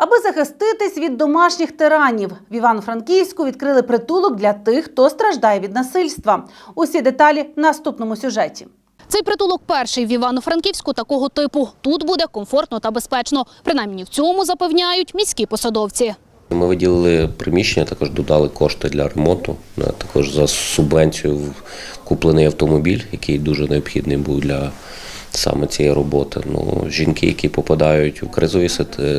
Аби захиститись від домашніх тиранів, в Івано-Франківську відкрили притулок для тих, хто страждає від насильства. Усі деталі в наступному сюжеті. Цей притулок перший в Івано-Франківську такого типу. Тут буде комфортно та безпечно. Принаймні в цьому запевняють міські посадовці. Ми виділили приміщення, також додали кошти для ремонту. Також за субвенцію в- куплений автомобіль, який дуже необхідний був для саме цієї роботи. Ну, жінки, які попадають у кризові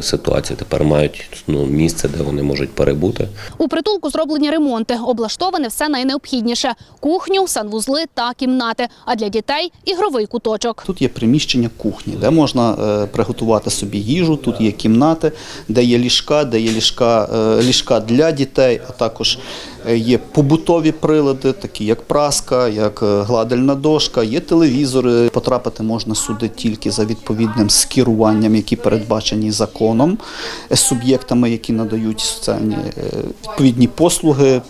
ситуації, тепер мають ну, місце, де вони можуть перебути. У притулку зроблені ремонти, облаштоване все найнеобхідніше: кухню, санвузли та кімнати. А для дітей ігровий куточок. Тут є приміщення кухні, де можна е, приготувати собі їжу. Тут є кімнати, де є ліжка, де є ліжка, е, ліжка для дітей, а також е, є побутові прилади, такі як праска, як е, гладильна дошка, є телевізори. Потрапити можна сюди тільки за відповідним скеруванням, які передбачені законом, е, суб'єктами, які надають соціальні е, відповідні послуги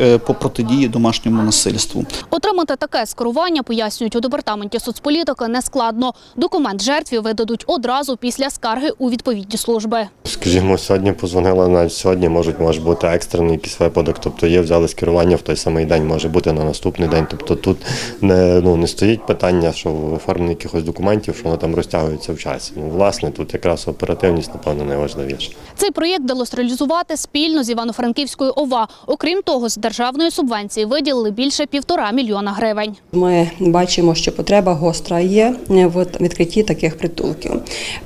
е, по протидії домашньому насильству. Отримати таке скерування, пояснюють у департаменті соцполітики, нескладно. Документ жертві видадуть одразу після скарги у відповідні служби. Скажімо, сьогодні позвонила навіть сьогодні, можуть може бути екстрений якийсь випадок. Тобто є взяли скерування в той самий день, може бути на наступний день. Тобто тут не ну не стоїть питання, що в оформленні якихось документів, що воно там розтягується в часі. Ну власне тут якраз оперативність, напевно, найважливіше. Цей проєкт вдалося реалізувати спільно з Івано-Франківською ОВА. Окрім того, з державної субвенції виділили більше півтора мільйона гривень. Ми бачимо, що потреба гостра є в відкритті таких притулків.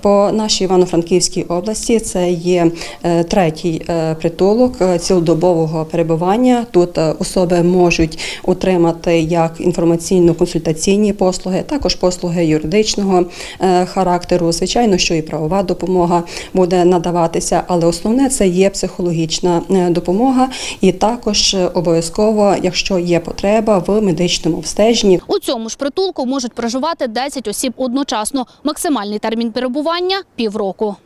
По нашій Івано-Франківській області це є е, третій е, притулок е, цілодобового перебування. Тут е, особи можуть отримати як інформаційно-консультаційні послуги, також послуги юридичного е, характеру. Звичайно, що і правова допомога буде надаватися, але основне це є психологічна е, допомога, і також обов'язково, якщо є потреба в медичному обстеженні, У цьому ж притулку можуть проживати 10 осіб одночасно. Максимальний термін перебування півроку.